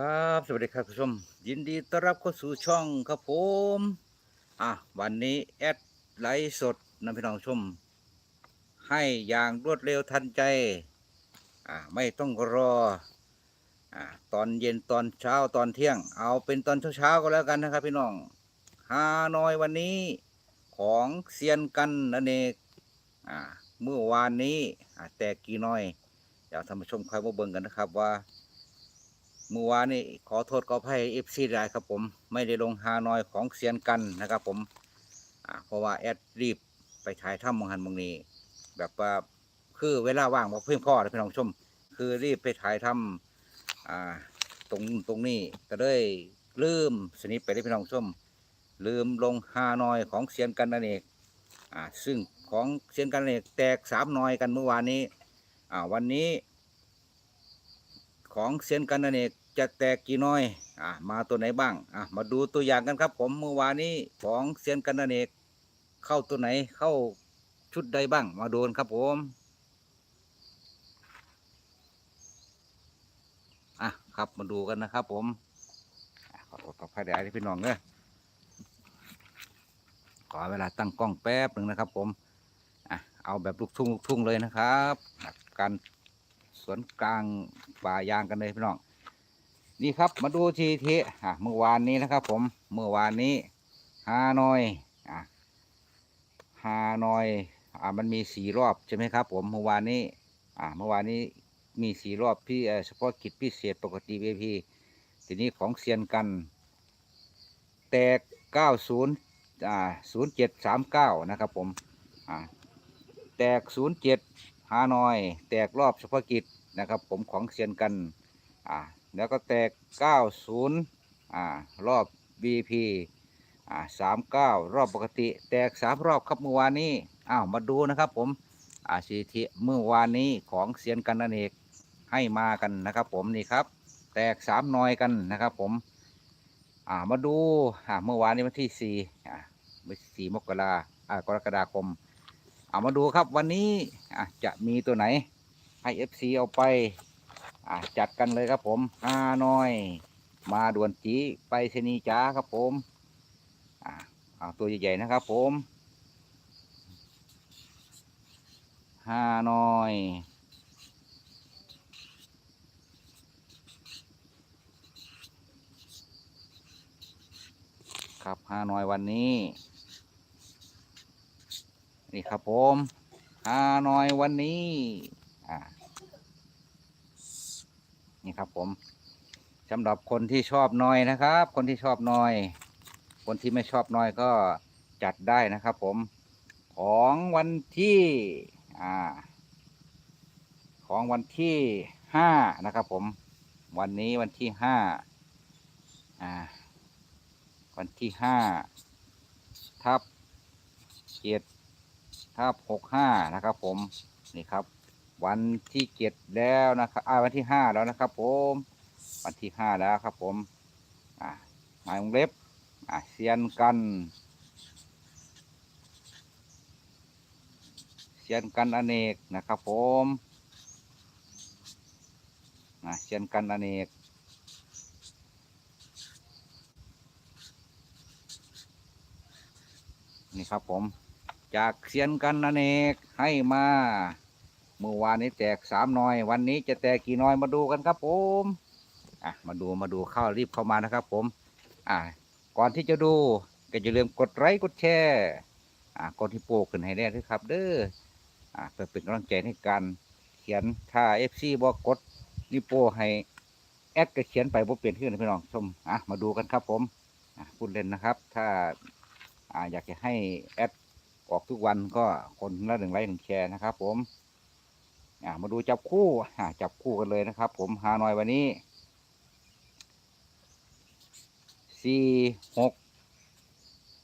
ครับ สวัสดีครับผู้ชม ยินดีต้อนรับเข้าสู่ช่องครับผม อะ วันนี้แอดไลฟ์สดนะพี่น้องชม ให้อย่างรวดเร็วทันใจ อะไม่ต้องรอ อะตอนเย็นตอนเช้าตอนเที่ยง เอาเป็นตอนเช้าๆก็แล้วกันนะครับ พี่น้องฮานอยวันนี้ของเซียนกันนันเองอะเมื่อวานนี้ อะแตกกี่น้อย เดี๋ยวท่านผู้ชมคอยมาเบิ่งกันนะครับว่า เมื่อวานนี้ขอโทษขออภัยเอฟซีได้ครับผมไม่ได้ลงฮานอยของเสียนกันนะครับผมเพราะว่าแอดรีบไปถ่ายถ้ำมองหันมองนีแบบว่าคือเวลาว่างบ่เพียงพอนะพี่น้องชม คือรีบไปถ่ายถ้ำตรงตรงนี้ก็เลยลืมสนิทไปได้พี่น้องชม ลืมลงฮานอยของเสียนกันนั่นเองอซึ่งของเสียนกันนั่นเองแตกสามนอยกันเมื่อวานนี้วันนี้ ของเซียนกันนันเอกจะแตกกี่น้อยอะมาตัวไหนบ้างอะมาดูตัวอย่างกันครับ ผมเมื่อวานนี้ของเซียนกันนันเอกเข้าตัวไหนเข้าชุดใดบ้าง มาดูกันครับผมอะครับมาดูกันนะครับ ผมขอโทษขออภัยเดี๋ยวให้พี่น้องเนอะขอเวลาตั้งกล้องแป๊บหนึ่งนะครับ ผมอะเอาแบบลูกทุ่งลูกทุ่งเลยนะครับ การ สวนกลางป่ายางกันเลยพี่น้อง นี่ครับมาดูทีทีอะเมื่อวานนี้นะครับ ผมเมื่อวานนี้ฮานอยอะฮานอยอะมันมีสี่รอบใช่ไหมครับ ผมเมื่อวานนี้อะเมื่อวานนี้มีสี่รอบพี่เฉพาะกิจพิเศษปกติเวพีทีนี้ของเซียนกัน แตกเก้าศูนย์อ่าศูนย์เจ็ดสามเก้านะครับผมอ่าแตกศูนย์เจ็ด ฮานอย แตกรอบเฉพาะกิจนะครับ ผมของเซียนกันอ่าแล้วก็แตก 90อ่ารอบ BP อ่า39 รอบปกติ แตก 3 รอบครับเมื่อวานนี้อ้าวมาดูนะครับผมอ่าสีทิเมื่อวานนี้ของเซียนกันนันเอกให้มากันนะครับ ผมนี่ครับ แตก3นอยกันนะครับ ผม อ่ามาดูอ่าเมื่อวานนี้วันที่4อ่าวันที่4มกราอ่ากรกฎาคม เอามาดูครับวันนี้จะมีตัวไหนให้ FC เอาไปจัดกันเลยครับผมฮานอย มาด่วนจีไปเซนีจ้าครับผมเอาตัวใหญ่ๆนะครับผมฮานอยครับฮานอยวันนี้ นี่ครับผมฮานอยวันนี้ อ่า นี่ครับผมสำหรับคนที่ชอบน้อยนะครับ คนที่ชอบน้อย คนที่ไม่ชอบน้อยก็จัดได้นะครับผม ของวันที่ อ่า ของวันที่ห้านะครับผม วันนี้วันที่ห้า อ่า วันที่ห้าทับเจ็ด ครับหกห้านะครับผมนี่ครับ วันที่เจ็ดแล้วนะครับอ่าวันที่ห้าแล้วนะครับ ผม วันที่ห้าแล้วครับ ผม อ่าหมายวงเล็บอ่าเซียนกันเซียนกันอเนกนะครับ ผมอ่าเซียนกันอเนกนี่ครับผม จากเซียนกันนันเอกให้มาเมื่อวานนี้แตกสามน้อย วันนี้จะแตกกี่น้อยมาดูกันครับผมอะมาดูมาดูเข้ารีบเข้ามานะครับผมอะก่อนที่จะดูก็อย่าลืมกดไลค์กดแชร์อะกดที่โปกขึ้นให้ได้ด้วยครับ เด้ออะเพื่อเป็นกำลังใจในการเขียนถ้าเอฟซีบอกกดนี่โปให้แอดก็เขียนไปบ่เปลี่ยนขึ้นนะพี่น้องชมอะมาดูกันครับผมอะพูดเล่นนะครับ ถ้าอ่าอยากจะให้แอด ออกทุกวันก็คนละหนึ่งไลค์หนึ่งแชร์นะครับ ผมมาดูจับคู่จับคู่กันเลยนะครับ ผมฮานอยวันนี้สี่หก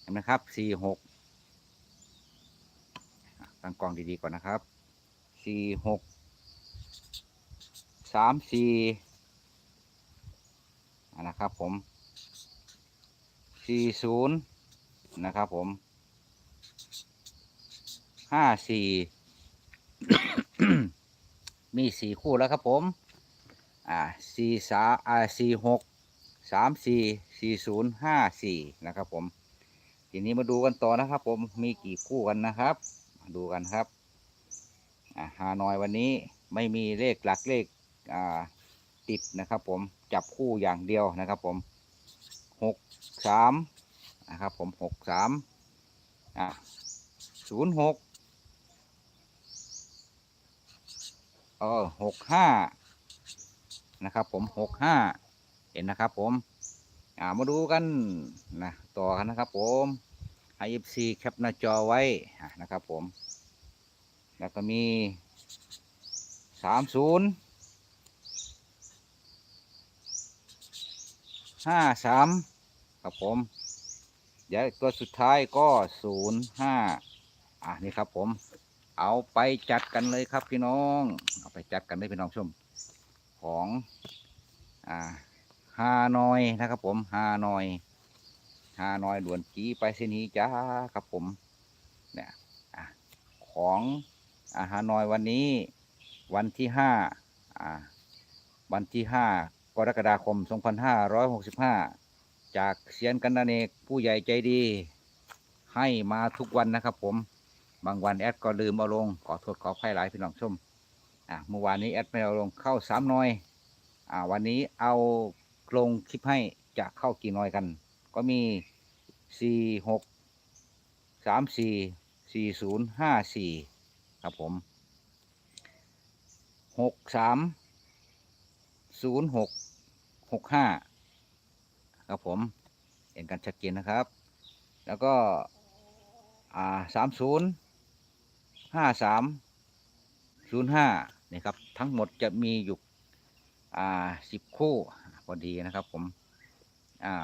เห็นไหมครับสี่หกตั้งกล้องดีๆก่อนนะครับสี่หกสามสี่นะครับผมสี่ศูนย์นะครับผม ห้าสี่มีสี่คู่แล้วครับผม อ่าสี่สาอ่าสี่หกสามสี่สี่ศูนย์ห้าสี่นะครับผม ทีนี้มาดูกันต่อนะครับผม มีกี่คู่กันนะครับ มาดูกันครับ อ่าฮานอยวันนี้ไม่มีเลขหลักเลข อ่า ติดนะครับผม จับคู่อย่างเดียวนะครับผมหกสามนะครับผมหกสามอ่าศูนย์หก เออหกห้านะครับ ผมหกห้าเห็นนะครับ ผมอ่ามาดูกันนะต่อกันนะครับ ผมไอ f c แคปหน้าจอไว้นะครับ ผม แล้วก็มีสามศูนย์ห้าสามครับผมเดี๋ยวตัวสุดท้ายก็ศูนย์ห้าอะนี่ครับผม เอาไปจัดกันเลยครับพี่น้อง ไปจัดกันเลยพี่น้องชม ของอ่าฮานอยนะครับ ผมฮานอยฮานอยด่วนจีไปเสนีจ้าครับผมเนี่ยของอาฮานอยวันนี้วันที่ห้าอ่าวันที่ห้ากรกฎาคม 2565 จากเซียนกันนาเนกผู้ใหญ่ใจดี ให้มาทุกวันนะครับผม บางวันแอดก็ลืมเอาลง ขอโทษขออภัยหลายพี่น้องชม อะเมื่อวานนี้แอดไม่เอาลงเข้าสามน้อย อ่า วันนี้เอาลงคลิปให้จะเข้ากี่น้อยกัน ก็มีสี่หกสามสี่สี่ศูนย์ห้าสี่ครับผมหกสามศูนย์หกหกห้าครับผม เห็นกันชัดเจนนะครับ แล้วก็ อ่าสามศูนย์ห้าสามศูนย์ห้า นี่ครับ ทั้งหมดจะมีอยู่อ่าสิบคู่พอดีนะครับผมอ่า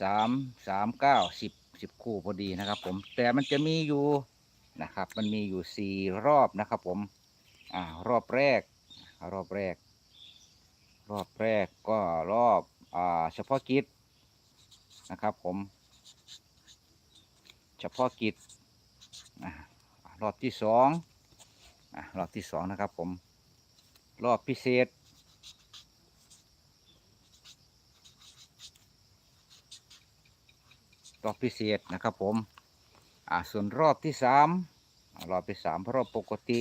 สามสามเก้าสิบสิบคู่พอดีนะครับ ผมแต่มันจะมีอยู่นะครับ มันมีอยู่สี่รอบนะครับ ผมอ่ารอบแรก รอบแรก รอบแรกก็รอบอ่าเฉพาะกิจนะครับ ผมเฉพาะกิจรอบที่สอง อะรอบที่สองนะครับผม รอบพิเศษ รอบพิเศษนะครับผม อ่าส่วนรอบที่สามรอบที่สามรอบปกติ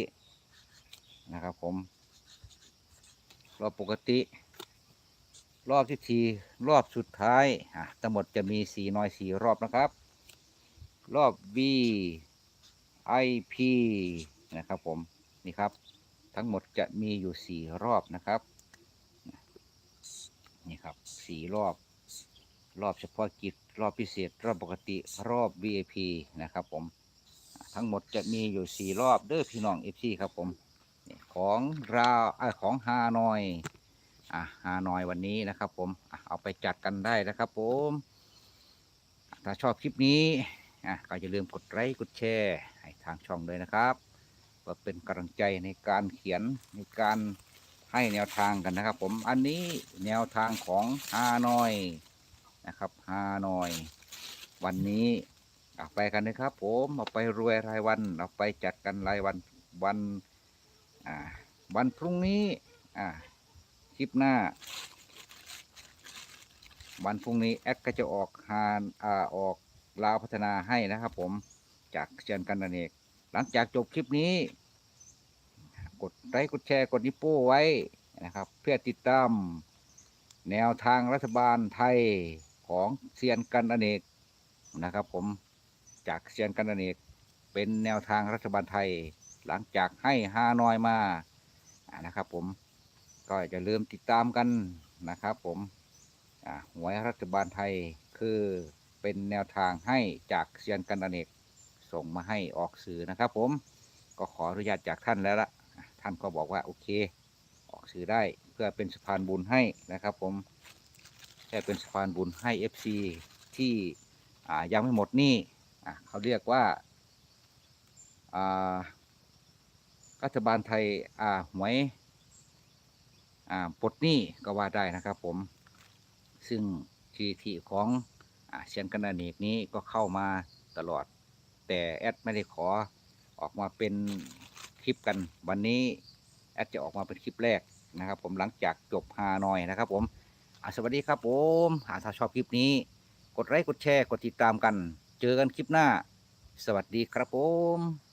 นะครับผม รอบปกติ รอบที่ทีรอบสุดท้ายอะทั้งหมดจะมีสี่น้อยสี่รอบนะครับ รอบ V I P นะครับผม นี่ครับ ทั้งหมดจะมีอยู่สี่รอบนะครับ นี่ครับสี่รอบ รอบเฉพาะกิจ รอบพิเศษ รอบปกติ รอบ VIP นะครับผม ทั้งหมดจะมีอยู่สี่รอบเด้อพี่น้องเอฟซีครับผม ของราวอของฮานอยอะฮานอยวันนี้นะครับผมอเอาไปจัดกันได้นะครับผม ถ้าชอบคลิปนี้อะก็อย่าลืมกดไลค์ กดแชร์ให้ทางช่องด้วยนะครับ เพื่อเป็นกำลังใจในการเขียนในการให้แนวทางกันนะครับ ผมอันนี้แนวทางของฮานอยนะครับฮานอย วันนี้เอาไปกันนะครับ ผมเอาไปรวยรายวันเอาไปจัดกันรายวันวันอ่าวันพรุ่งนี้อ่าคลิปหน้า วันพรุ่งนี้แอดก็จะออกฮานอ่าออกลาวพัฒนาให้นะครับ ผมจากเชิญกันนันเอก หลังจากจบคลิปนี้ กดไลค์กดแชร์กดนิ้วโป้ไว้นะครับ เพื่อติดตามแนวทางรัฐบาลไทยของเซียนกันอเนกนะครับผมจากเซียนกันอเนกเป็นแนวทางรัฐบาลไทย หลังจากให้ฮานอยมานะครับ ผมก็จะลืมติดตามกันนะครับ ผมหวยรัฐบาลไทยคือเป็นแนวทางให้จากเซียนกันอเนก ส่งมาให้ออกสื่อนะครับ ผมก็ขออนุญาตจากท่านแล้วละอะท่านก็บอกว่าโอเค ออกสื่อได้เพื่อเป็นสะพานบุญให้นะครับ ผมแค่เป็นสะพานบุญให้ FC ที่อ่ยังไม่หมดนี่เขาเรียกว่ารัฐบาลไทยหวยปลดหนี้ก็ว่าได้นะครับ ผมซึ่งทีทีของอเชียนกันนาเนกนี้ก็เข้ามาตลอด แต่แอดไม่ได้ขอออกมาเป็นคลิปกันวันนี้แอดจะออกมาเป็นคลิปแรกนะครับ ผมหลังจากจบฮานอยนะครับ ผมสวัสดีครับผมหากถ้าชอบคลิปนี้ กดไลค์กดแชร์กดติดตามกัน เจอกันคลิปหน้า สวัสดีครับผม